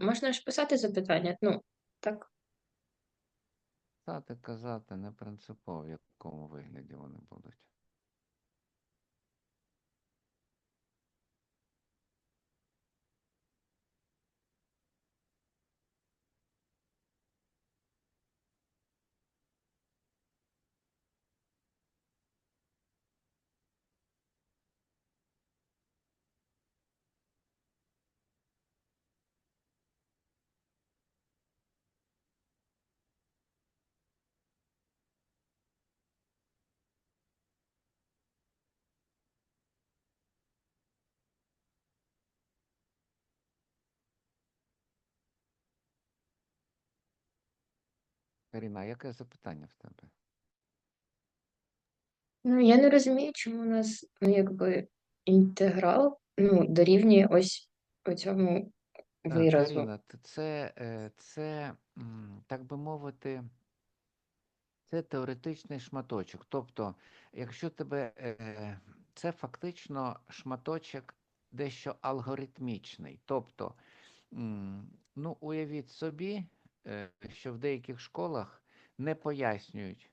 Можна ж писати запитання. Ну, так. Писати, казати, не принципово, в якому вигляді вони будуть. Каріна, яке запитання в тебе? Ну, я не розумію, чому у нас, ну, якби інтеграл, ну, дорівнює ось цьому виразу. Каріна, це, е, це, так би мовити, це теоретичний шматочок. Тобто, якщо тебе е, це фактично шматочок дещо алгоритмічний. Тобто, ну, уявіть собі, що в деяких школах не пояснюють,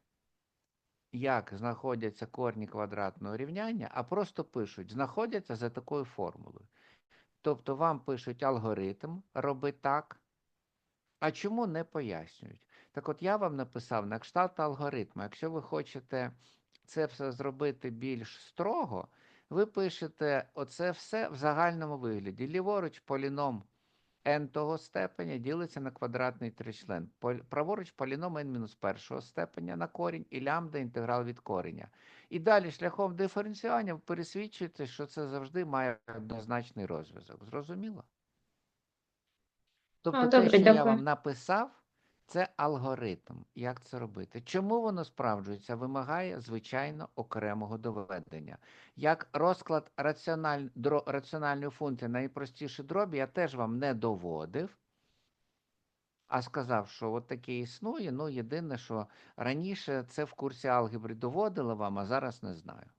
як знаходяться корні квадратного рівняння, а просто пишуть, знаходяться за такою формулою. Тобто вам пишуть алгоритм, роби так, а чому не пояснюють? Так от я вам написав на кшталт алгоритму. Якщо ви хочете це все зробити більш строго, ви пишете оце все в загальному вигляді. Ліворуч поліном n того степеня ділиться на квадратний тричлен. Праворуч поліном n мінус першого степеня на корінь і лямбда інтеграл від кореня. І далі шляхом диференціювання ви пересвідчуєте, що це завжди має однозначний розв'язок. Зрозуміло? Тобто те, добре, що я вам написав, це алгоритм. Як це робити? Чому воно справджується? Вимагає, звичайно, окремого доведення. Як розклад раціональ... дро... раціональної функції на найпростіші дробі, я теж вам не доводив, а сказав, що от таке існує. Ну, єдине, що раніше це в курсі алгебри доводили вам, а зараз не знаю.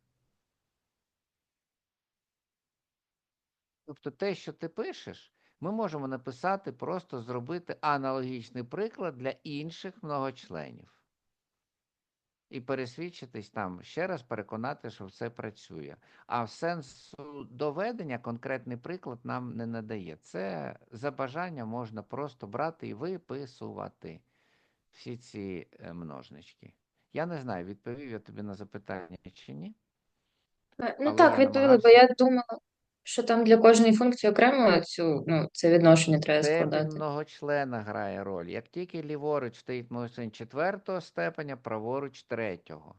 Тобто те, що ти пишеш, ми можемо написати, просто зробити аналогічний приклад для інших многочленів. І пересвідчитись там, ще раз переконати, що все працює. А в сенсу доведення конкретний приклад нам не надає. Це за бажання можна просто брати і виписувати всі ці е, множнички. Я не знаю, відповів я тобі на запитання чи ні. Е, Ну Але так, відповіли, бо я думала, що там для кожної функції окремо цю, ну, це відношення треба складати. многочлена грає роль. Як тільки ліворуч стоїть многочлен четвертого степеня, праворуч третього.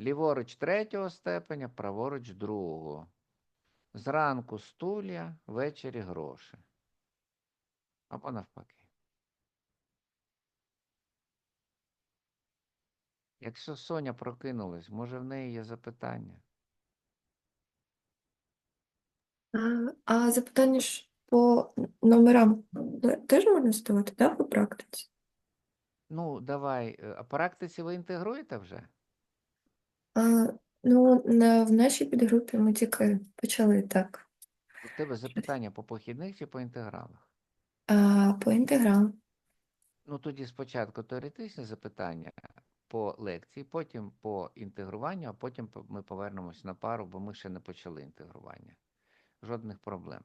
Ліворуч третього степеня, праворуч другого. Зранку стулья, ввечері гроші. Або навпаки. Якщо Соня прокинулась, може в неї є запитання? А, запитання ж по номерам теж можна ставити, да, по практиці? Ну, давай, е, а практиці ви інтегруєте вже? А, ну, на, в нашій підгрупі ми тільки почали так. У тебе запитання по похідних чи по інтегралах? А, по інтегралу. Ну, тоді спочатку теоретичне запитання по лекції, потім по інтегруванню, а потім ми повернемось на пару, бо ми ще не почали інтегрування. Жодних проблем.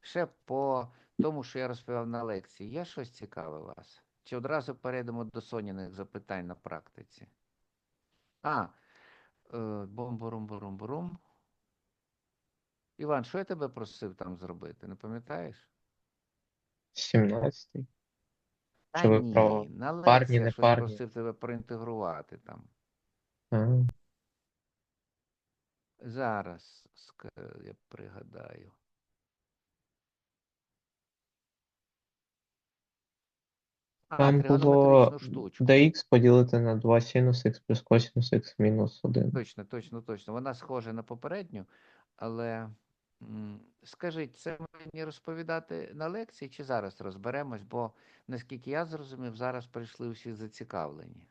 Ще по тому, що я розповідав на лекції, є щось цікаве у вас? Чи одразу перейдемо до соняних запитань на практиці? А, е, бум-бурум-бурум-бурум. Іван, що я тебе просив там зробити? Не пам'ятаєш? 17-й. Та ні, про на лекції парні, я не щось парні? просив тебе проінтегрувати там. А, Зараз я пригадаю. А, Там було штучку. dx поділити на 2 синус х плюс косинус х мінус 1. Точно, точно, точно. Вона схожа на попередню, але скажіть, це мені розповідати на лекції чи зараз розберемось? Бо, наскільки я зрозумів, зараз прийшли усі зацікавлені.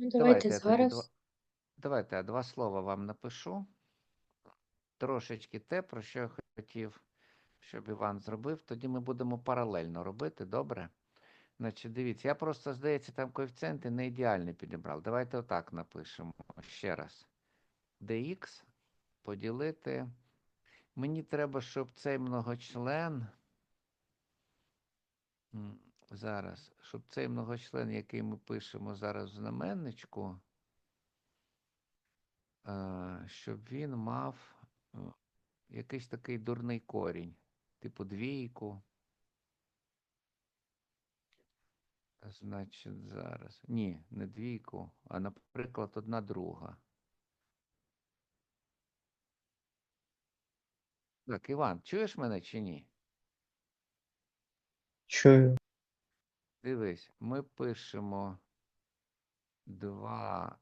Ну, давайте я тоді зараз. два- давайте я два слова вам напишу. Трошечки те, про що я хотів, щоб Іван зробив. Тоді ми будемо паралельно робити, добре? Значить, дивіться, я просто, здається, там коефіцієнти не ідеальні підібрав. Давайте отак напишемо ще раз. dx поділити. Мені треба, щоб цей многочлен. м, Зараз, щоб цей многочлен, який ми пишемо зараз в знаменничку, е, щоб він мав е, якийсь такий дурний корінь, типу двійку. Значить, зараз. Ні, не двійку, а, наприклад, одна друга. Так, Іван, чуєш мене чи ні? Чую. Дивись, ми пишемо 2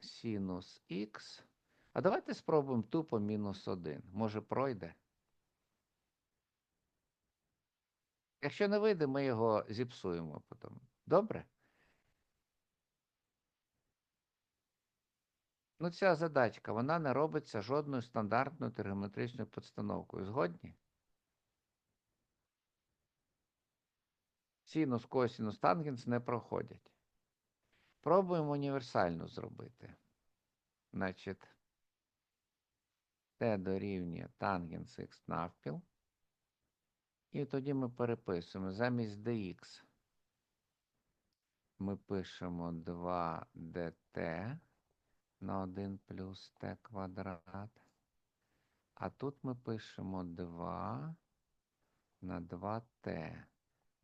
синус х. А давайте спробуємо тупо мінус 1. Може пройде? Якщо не вийде, ми його зіпсуємо потім. Добре? Ну, ця задачка, вона не робиться жодною стандартною тригонометричною підстановкою. Згодні? Синус, косинус, тангенс не проходять. Пробуємо універсальну зробити. Значить, t дорівнює тангенс х навпіл. І тоді ми переписуємо замість dx. Ми пишемо 2 dt на 1 плюс t квадрат. А тут ми пишемо 2 на 2t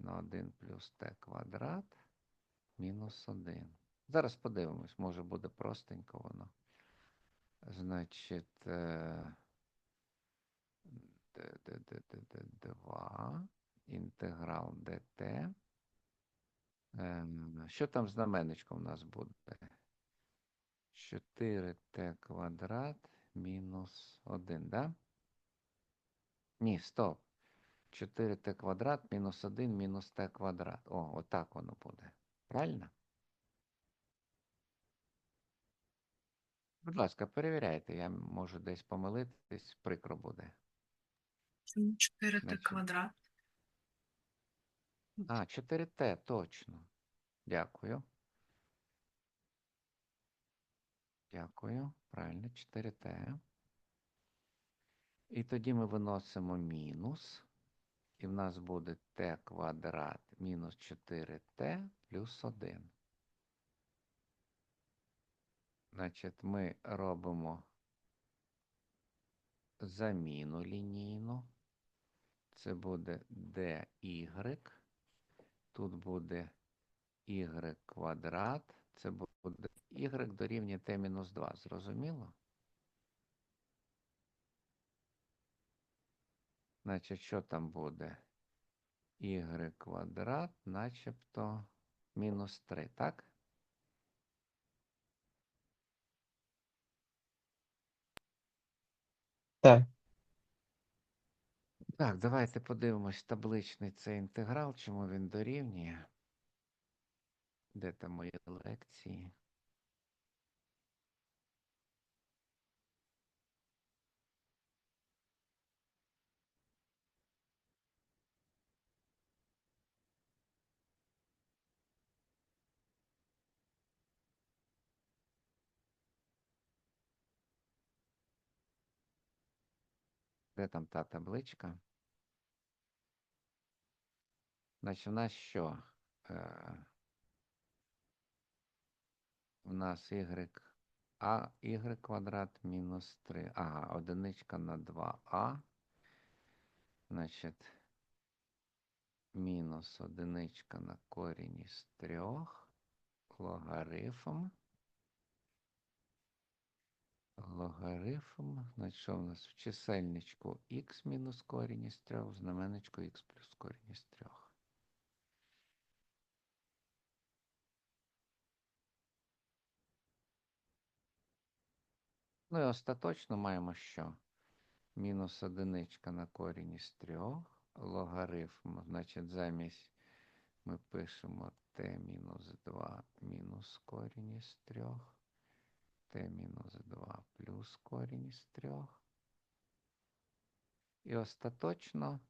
на 1 плюс t квадрат мінус 1. Зараз подивимось, може буде простенько воно. Значить, е, д- д- д- д- д- 2 інтеграл dt. Ем, Що там з знаменничком у нас буде? 4t квадрат мінус 1, да? Ні, стоп. 4t квадрат мінус 1 мінус t квадрат. О, отак воно буде. Правильно? Будь ласка, перевіряйте, я можу десь помилитись, прикро буде. 4 Значить. квадрат. А, 4Т, точно. Дякую. Дякую. Правильно, 4Т. І тоді ми виносимо мінус. І в нас буде Т квадрат мінус 4Т плюс 1. Значить, ми робимо заміну лінійну. Це буде dy. Тут буде y квадрат. Це буде y дорівнює t-2. Зрозуміло? Значить, що там буде? y квадрат, начебто мінус 3, так? Так. Так, давайте подивимось табличний цей інтеграл, чому він дорівнює. Де там мої лекції? Де там та табличка? Значить, у нас що? Е, у нас y, а, y квадрат мінус 3. Ага, одиничка на 2а. Значить, мінус одиничка на корінь із 3. Логарифм. Логарифм. Значить, що у нас в чисельничку х мінус корінь із 3, в знаменничку х плюс корінь із 3. Ну і остаточно маємо що? Мінус одиничка на корінь із 3. Логарифм, значить, замість ми пишемо t мінус 2 мінус корінь із 3. Мінус 2 плюс корінь із 3. І остаточно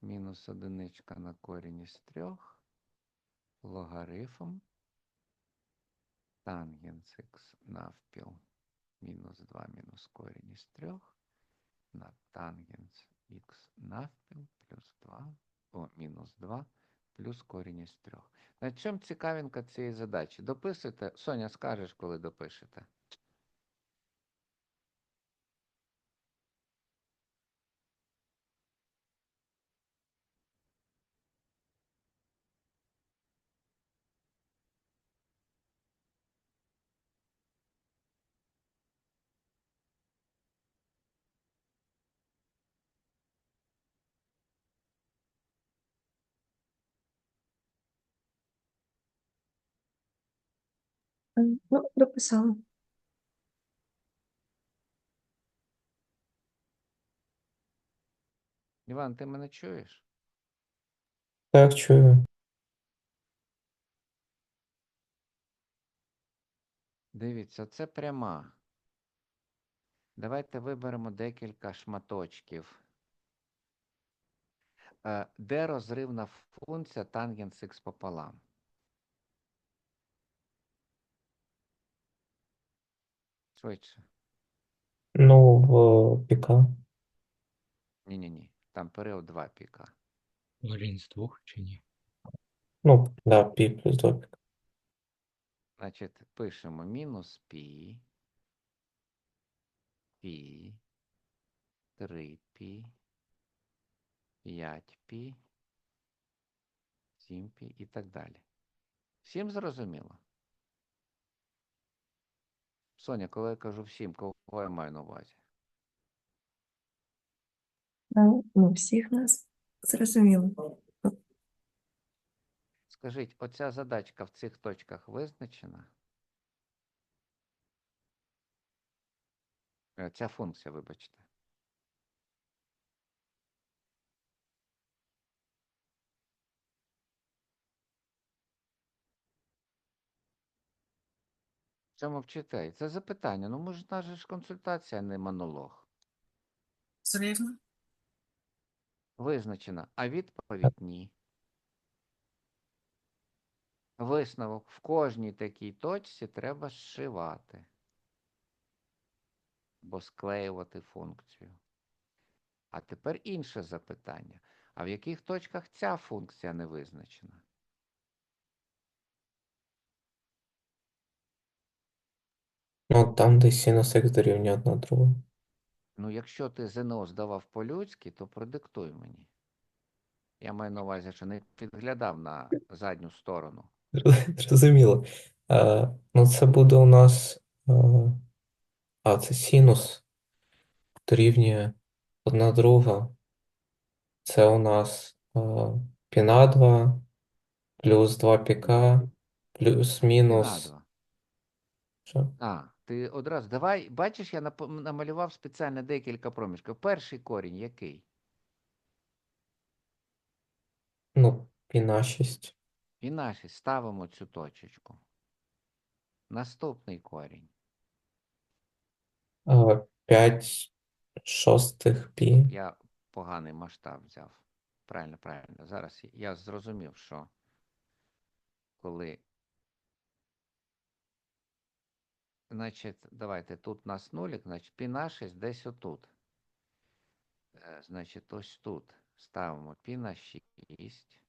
мінус одиничка на корінь із 3 логарифм тангенс х навпіл мінус 2 мінус корінь із 3 на тангенс х навпіл плюс 2, о, мінус 2 плюс корінь із 3. На чому цікавинка цієї задачі? Дописуйте. Соня, скажеш, коли допишете. Ну, дописала. Іван, ти мене чуєш? Так, чую. Дивіться, це пряма. Давайте виберемо декілька шматочків. Е, Де розривна функція тангенс х пополам? Швидше. Ну, в піка. Ні-ні-ні. Там період 2 піка. Корінь з двох чи ні? Ну, да, пі плюс 2 піка. Значить, пишемо мінус пі, пі, 3 пі, 5 пі, 7 пі і так далі. Всім зрозуміло? Соня, коли я кажу всім, кого я маю на увазі? Ну, ну, всіх нас зрозуміло. Скажіть, оця задачка в цих точках визначена? Е, Ця функція, вибачте. Чому вчите? Це запитання. Ну, може, наша ж консультація, а не монолог. Серйозно? Визначена, а відповідь ні. Висновок в кожній такій точці треба зшивати. Бо склеювати функцію. А тепер інше запитання. А в яких точках ця функція не визначена? Ну, там, де синус х дорівнює одна друга. Ну, якщо ти ЗНО здавав по-людськи, то продиктуй мені. Я маю на увазі, що не підглядав на задню сторону. Зрозуміло. Е, ну, це буде у нас. Е, а, це синус дорівнює одна друга. Це у нас е, пі на 2 плюс 2 піка плюс-мінус. Що? А, ти одразу. Давай, бачиш, я намалював спеціально декілька проміжків. Перший корінь який? Ну, пі на 6. І наші ставимо цю точечку. Наступний корінь. 5 шостих пі. Я поганий масштаб взяв. Правильно, правильно. Зараз я зрозумів, що коли. Значить, давайте тут у нас нулік, значить, пі на 6 десь отут. Е, Значить, ось тут ставимо пі на 6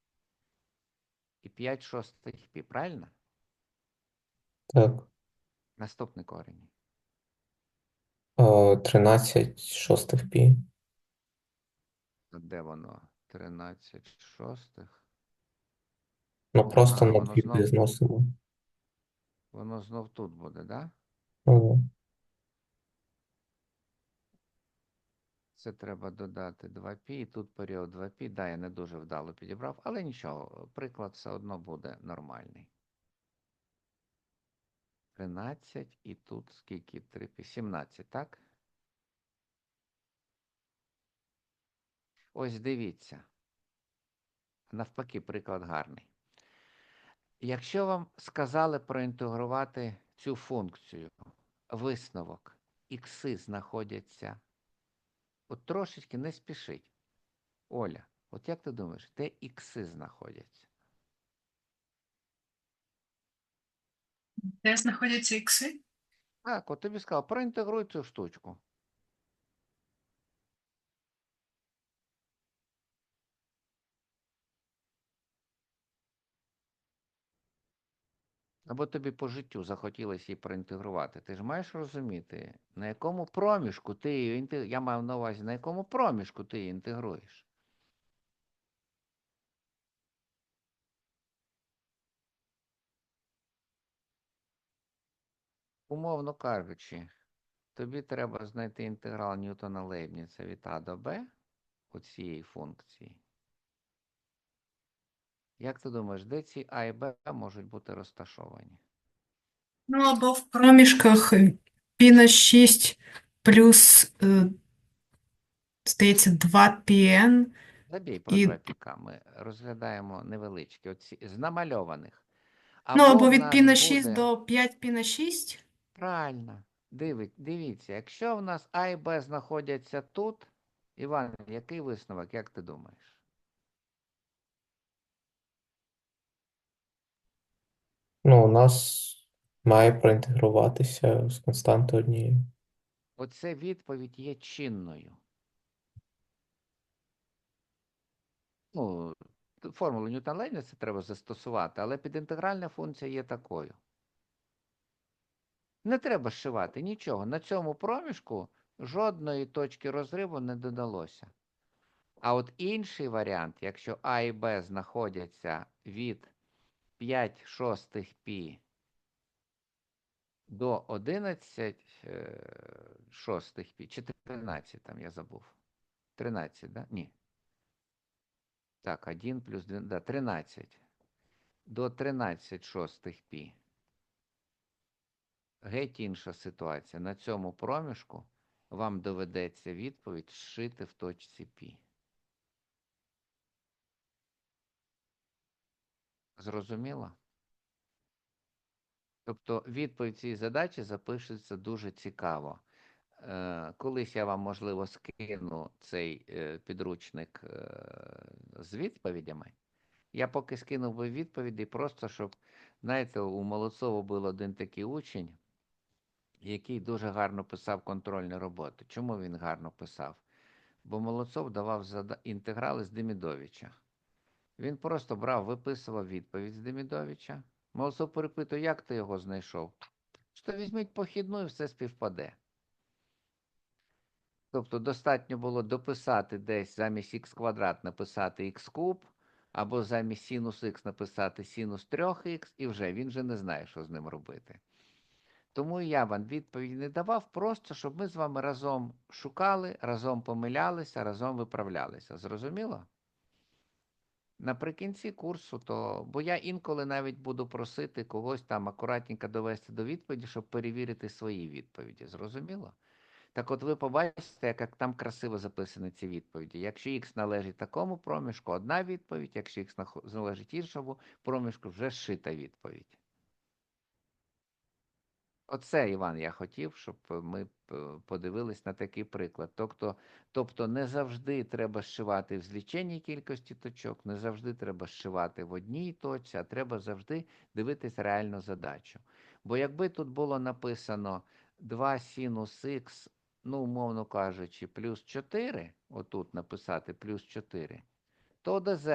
і 5 шостих пі, правильно? Так. Наступний корінь. Е, 13 шостих пі. Де воно? 13 шостих. Ну, просто А, на 2 знов- зносимо. Воно знов тут буде, да? Ну, Це треба додати 2π, і тут період 2π. Да, я не дуже вдало підібрав, але нічого, приклад все одно буде нормальний. 13 і тут скільки 3π? 17, так? Ось дивіться. Навпаки, приклад гарний. Якщо вам сказали проінтегрувати цю функцію, висновок. Ікси знаходяться. От трошечки не спішить. Оля, от як ти думаєш, де ікси знаходяться? Де знаходяться ікси? Так, от тобі сказав, проінтегруй цю штучку. Або тобі по життю захотілося її проінтегрувати. Ти ж маєш розуміти, на якому проміжку ти її інтегруєш. Я маю на увазі, на якому проміжку ти її інтегруєш. Умовно кажучи, тобі треба знайти інтеграл Ньютона Лейбніца від А до Б у цієї функції. Як ти думаєш, де ці А і Б можуть бути розташовані? Ну, або в проміжках пі на 6 плюс, е, здається, 2 pn. Забій про І- графіка. Ми розглядаємо невеличкі, оці з намальованих. Ну, або в від нас пі на 6 буде- до 5 пі на 6. Правильно. Диви, дивіться, якщо в нас А і Б знаходяться тут, Іван, який висновок, як ти думаєш? Ну, у нас має проінтегруватися з константою однією. Оце відповідь є чинною. Ну, формулу Ньютон-Лейбніца треба застосувати, але підінтегральна функція є такою. Не треба зшивати нічого. На цьому проміжку жодної точки розриву не додалося. А от інший варіант, якщо А і Б знаходяться від 5 шостих пі до 11 е, шостих пі, чи 13 там я забув. 13, да? Ні. Так, 1 плюс 2, да, 13. До 13 шостих пі. Геть інша ситуація. На цьому проміжку вам доведеться відповідь зшити в точці пі. Зрозуміло? Тобто відповідь цієї задачі запишеться дуже цікаво. Е, Колись я вам, можливо, скину цей е, підручник е, з відповідями. Я поки скинув би відповіді, просто щоб, знаєте, у Молодцова був один такий учень, який дуже гарно писав контрольні роботи. Чому він гарно писав? Бо Молодцов давав інтеграли з Демідовича. Він просто брав, виписував відповідь з Демідовича. Молодцов перепитує, як ти його знайшов? Що візьміть похідну і все співпаде. Тобто достатньо було дописати десь замість х квадрат написати х куб, або замість синус х написати синус 3х, і вже він вже не знає, що з ним робити. Тому я вам відповіді не давав, просто щоб ми з вами разом шукали, разом помилялися, разом виправлялися. Зрозуміло? Наприкінці курсу, то, бо я інколи навіть буду просити когось там акуратненько довести до відповіді, щоб перевірити свої відповіді. Зрозуміло? Так от ви побачите, як там красиво записані ці відповіді. Якщо х належить такому проміжку, одна відповідь, якщо нахо- належить іншому проміжку, вже зшита відповідь. Оце, Іван, я хотів, щоб ми подивились на такий приклад. Тобто, тобто не завжди треба зшивати в зліченій кількості точок, не завжди треба зшивати в одній точці, а треба завжди дивитись реальну задачу. Бо якби тут було написано 2 синус х, ну, умовно кажучи, плюс 4, отут написати плюс 4, то ОДЗ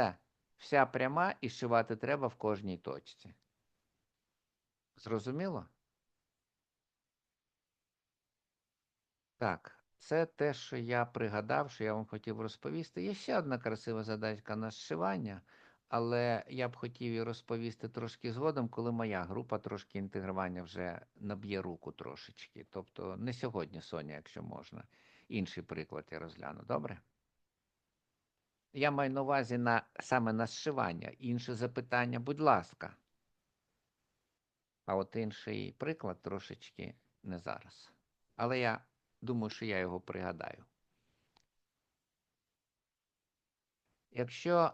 вся пряма і зшивати треба в кожній точці. Зрозуміло? Так, це те, що я пригадав, що я вам хотів розповісти. Є ще одна красива задачка на зшивання, але я б хотів її розповісти трошки згодом, коли моя група трошки інтегрування вже наб'є руку трошечки. Тобто не сьогодні, Соня, якщо можна. Інший приклад я розгляну, добре? Я маю на увазі на, саме на зшивання. Інше запитання, будь ласка. А от інший приклад трошечки не зараз. Але я думаю, що я його пригадаю. Якщо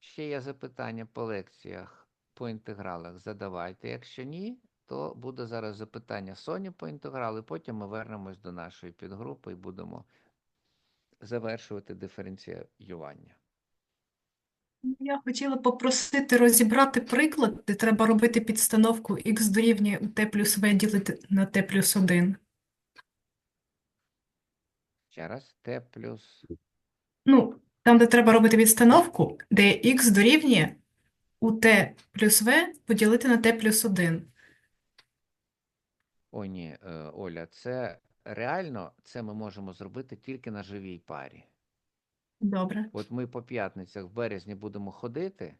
ще є запитання по лекціях, по інтегралах, задавайте. Якщо ні, то буде зараз запитання Соні по інтегралу, і потім ми вернемось до нашої підгрупи і будемо завершувати диференціювання. Я хотіла попросити розібрати приклад, де треба робити підстановку х дорівнює t плюс v ділити на t плюс 1. Ще раз, Т плюс Ну, там, де треба робити підстановку, де х дорівнює у t плюс v поділити на t плюс 1. О, ні, е, Оля, це реально це ми можемо зробити тільки на живій парі. Добре. От ми по п'ятницях в березні будемо ходити.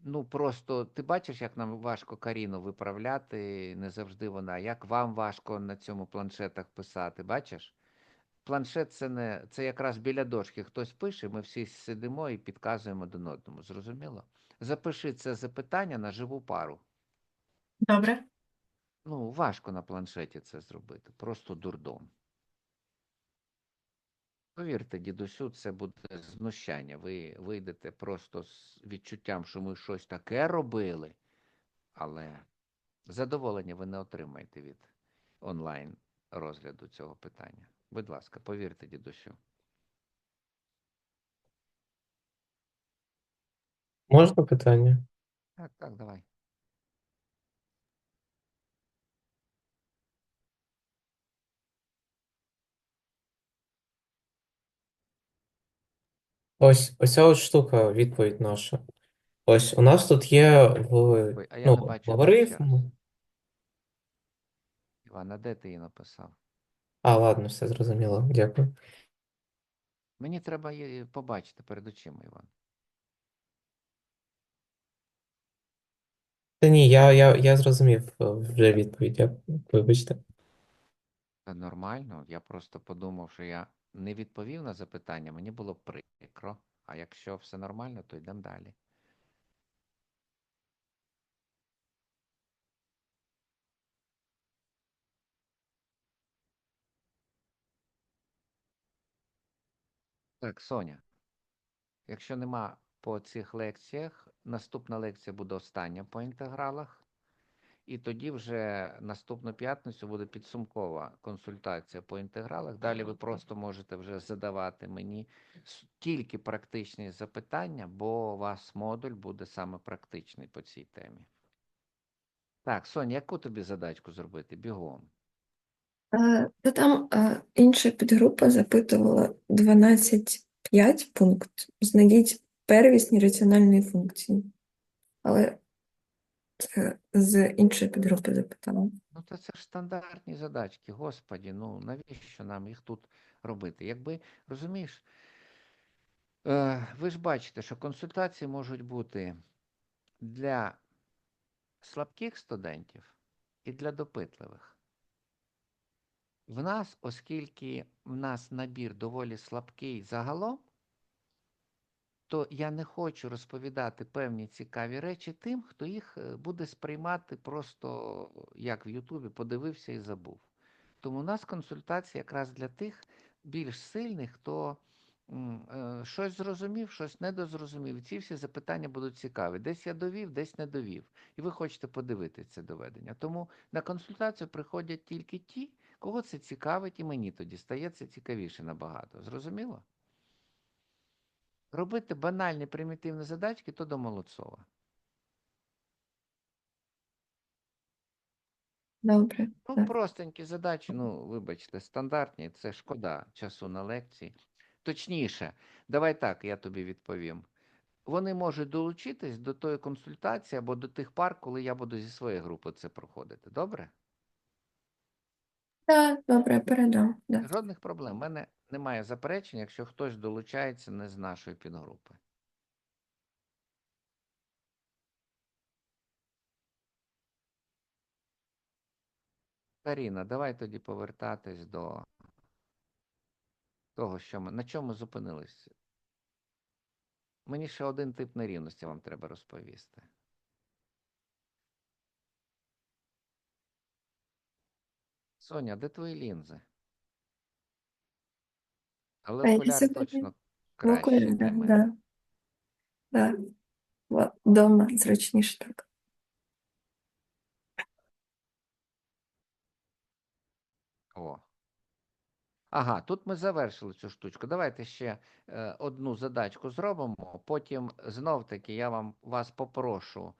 Ну, просто ти бачиш, як нам важко Каріну виправляти, не завжди вона. Як вам важко на цьому планшетах писати, бачиш? Планшет це не це якраз біля дошки. Хтось пише, ми всі сидимо і підказуємо один одному. Зрозуміло? Запиши це запитання на живу пару. Добре. Ну, важко на планшеті це зробити, просто дурдом. Повірте, дідусю, це буде знущання. Ви вийдете просто з відчуттям, що ми щось таке робили, але задоволення ви не отримаєте від онлайн розгляду цього питання. Будь ласка, повірте, дідусю. Можна питання? Так, так, давай. Ось ось ця от штука, відповідь наша. Ось у нас тут є в Ой, а я не ну, бачу логарифм. ще раз. Де ти її написав? А, ладно, все зрозуміло. Дякую. Мені треба її побачити перед очима, Іван. Та ні, я, я, я зрозумів е, вже відповідь. Вибачте. Та нормально, я просто подумав, що я не відповів на запитання, мені було прикро. А якщо все нормально, то йдемо далі. Так, Соня. Якщо нема по цих лекціях, наступна лекція буде остання по інтегралах. І тоді вже наступну п'ятницю буде підсумкова консультація по інтегралах. Далі ви просто можете вже задавати мені тільки практичні запитання, бо у вас модуль буде саме практичний по цій темі. Так, Соня, яку тобі задачку зробити? Бігом. Е, Та там е, інша підгрупа запитувала 12.5 пункт. Знайдіть первісні раціональні функції. Але це з іншої підгрупи запитала. Ну, то це ж стандартні задачки, господі, ну навіщо нам їх тут робити? Якби, розумієш, е, ви ж бачите, що консультації можуть бути для слабких студентів і для допитливих. В нас, оскільки в нас набір доволі слабкий загалом, то я не хочу розповідати певні цікаві речі тим, хто їх е, буде сприймати просто як в Ютубі, подивився і забув. Тому у нас консультація якраз для тих більш сильних, хто е, щось зрозумів, щось недозрозумів. Ці всі запитання будуть цікаві. Десь я довів, десь не довів. І ви хочете подивитися це доведення. Тому на консультацію приходять тільки ті, кого це цікавить, і мені тоді стає це цікавіше набагато. Зрозуміло? Робити банальні примітивні задачки то до Молодцова. Добре. Ну, Так. простенькі задачі, ну, вибачте, стандартні, це шкода часу на лекції. Точніше, давай так, я тобі відповім. Вони можуть долучитись до тої консультації або до тих пар, коли я буду зі своєї групи це проходити. Добре? Так, добре, передам. Да. Жодних проблем. У мене немає заперечень, якщо хтось долучається не з нашої підгрупи. Каріна, давай тоді повертатись до того, що ми на чому зупинились. Мені ще один тип нерівності вам треба розповісти. Соня, де твої лінзи? Але е, А, окуляр лінзи точно мені- краще ну, для мене. да. Да. Во- Дома зручніше так. О. Ага, тут ми завершили цю штучку. Давайте ще е, одну задачку зробимо. Потім знов-таки я вам вас попрошу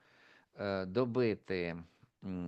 е, добити